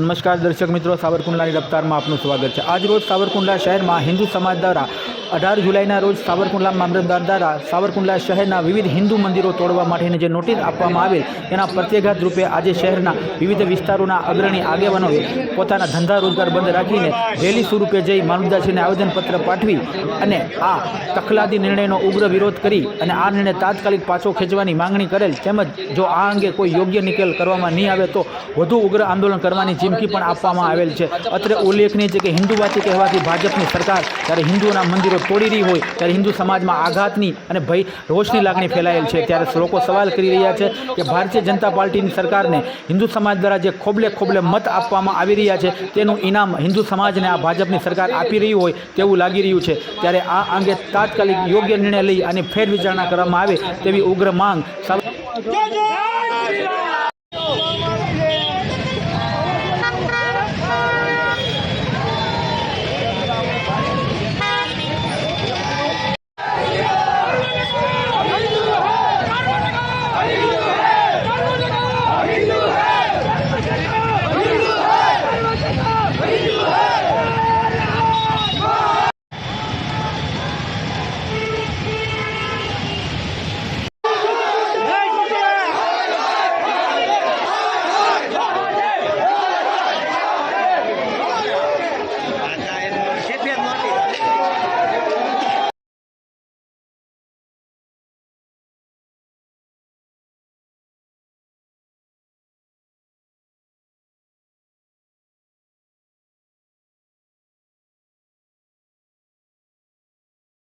નમસ્કાર દર્શક મિત્રો, સાવરકુંડલાની રફતારમાં આપનું સ્વાગત છે. આજ રોજ સાવરકુંડલા શહેરમાં હિન્દુ સમાજ દ્વારા અઢાર જુલાઈના રોજ સાવરકુંડલા મામલતદાર દ્વારા સાવરકુંડલા શહેરના વિવિધ હિન્દુ મંદિરો તોડવા માટેની જે નોટિસ આપવામાં આવેલ, તેના પ્રત્યાઘાત રૂપે આજે શહેરના વિવિધ વિસ્તારોના અગ્રણી આગેવાનોએ પોતાના ધંધા રોજગાર બંધ રાખીને રેલી સ્વરૂપે જઈ મામલતદારશ્રીને આવેદનપત્ર પાઠવી અને આ તખલાદી નિર્ણયનો ઉગ્ર વિરોધ કરી અને આ નિર્ણય તાત્કાલિક પાછો ખેંચવાની માંગણી કરેલ. તેમજ જો આ અંગે કોઈ યોગ્ય નિકેલ કરવામાં નહીં આવે તો વધુ ઉગ્ર આંદોલન કરવાની ચીમકી પણ આપવામાં આવેલ છે. અત્રે ઉલ્લેખનીય છે કે હિન્દુવાદી કહેવાતી ભાજપની સરકાર જ્યારે હિન્દુઓના મંદિરો તોડી રહી હોય ત્યારે હિન્દુ સમાજમાં આઘાતની અને ભય રોષની લાગણી ફેલાયેલ છે. ત્યારે લોકો સવાલ કરી રહ્યા છે કે ભારતીય જનતા પાર્ટીની સરકારને હિન્દુ સમાજ દ્વારા જે ખોબલે ખોબલે મત આપવામાં આવી રહ્યા છે તેનું ઇનામ હિન્દુ સમાજને આ ભાજપની સરકાર આપી રહી હોય તેવું લાગી રહ્યું છે. ત્યારે આ અંગે તાત્કાલિક યોગ્ય નિર્ણય લઈ અને ફેર વિચારણા કરવામાં આવે તેવી ઉગ્ર માંગ